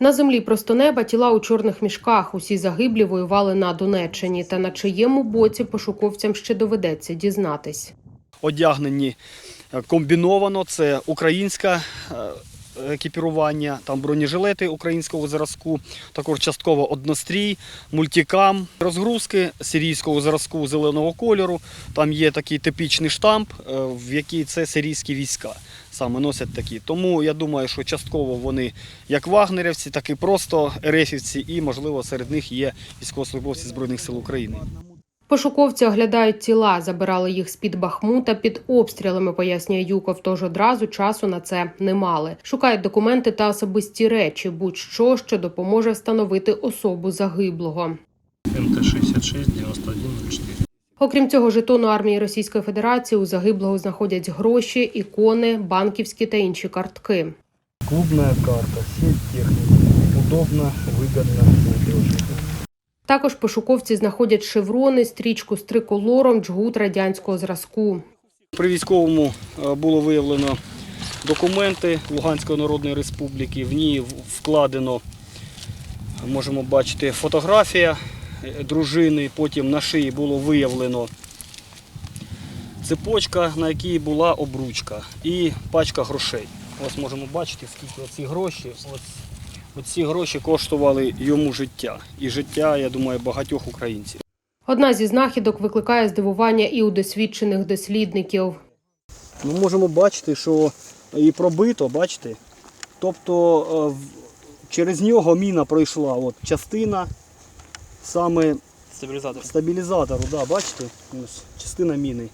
На землі просто неба тіла у чорних мішках. Усі загиблі воювали на Донеччині. Та на чиєму боці пошуковцям ще доведеться дізнатись. одягнені е, комбіновано. Це українське е, екіпірування, там бронежилети українського зразку, також частково однострій, мультикам, розгрузки сирійського зразку зеленого кольору. Там є такий типічний штамп, е, в який це сирійські війська саме носять такі. Тому я думаю, що частково вони як вагнерівці, так і просто ерефівці, і можливо серед них є військовослужбовці Збройних сил України. Пошуковці оглядають тіла, забирали їх з під Бахмута під обстрілами, пояснює Юков. Тож одразу часу на це не мали. Шукають документи та особисті речі, будь-що, що допоможе встановити особу загиблого. МТ-66, 9104. Окрім цього, жетону армії Російської Федерації у загиблого знаходять гроші, ікони, банківські та інші картки. Клубная карта, сеть техники. Удобно, выгодно, надежно. Також пошуковці знаходять шеврони, стрічку з триколором, джгут радянського зразку. При військовому е, було виявлено документи Луганської Народної Республіки. В ній вкладено, можемо бачити, фотографія е, дружини. Потім на шиї було виявлено цепочка, на якій була обручка і пачка грошей. Ось можемо бачити, скільки оці гроші. Ось, оці гроші коштували йому життя. І життя, я думаю, багатьох українців. Одна зі знахідок викликає здивування і у досвідчених дослідників. Ми можемо бачити, що і пробито, бачите? Тобто е, через нього міна пройшла от, частина саме Стабілізатор. стабілізатору, да, бачите? Ось, частина міни.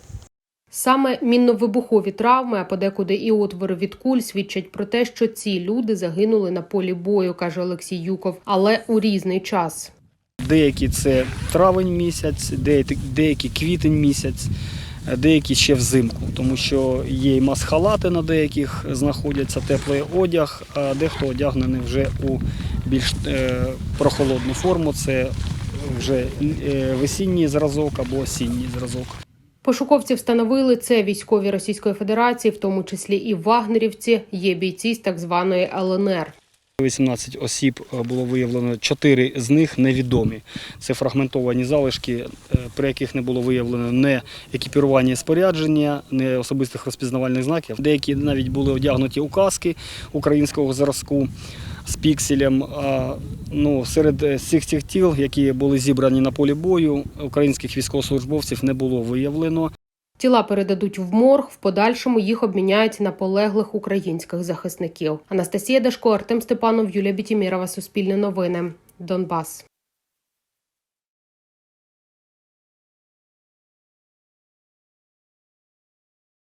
Саме мінно-вибухові травми, а подекуди і отвори від куль свідчать про те, що ці люди загинули на полі бою, каже Олексій Юков, але у різний час. Деякі це травень місяць, деякі, квітень місяць, деякі ще взимку, тому що є і масхалати на деяких знаходяться, теплий одяг, а дехто одягнений вже у більш е, прохолодну форму. Це вже е, весінній зразок або осінній зразок. Пошуковці встановили це військові Російської Федерації, в тому числі і вагнерівці, є бійці з так званої ЛНР. 18 осіб е, було виявлено, 4 з них невідомі. Це фрагментовані залишки, е, при яких не було виявлено не екіпірування і спорядження, не особистих розпізнавальних знаків. Деякі навіть були одягнуті у каски українського зразку з пікселем. Ну, серед е, всіх цих тіл, які були зібрані на полі бою, українських військовослужбовців не було виявлено. Тіла передадуть в морг. В подальшому їх обміняють на полеглих українських захисників. Анастасія Дашко, Артем Степанов, Юлія Бітімірова. Суспільне новини. Донбас.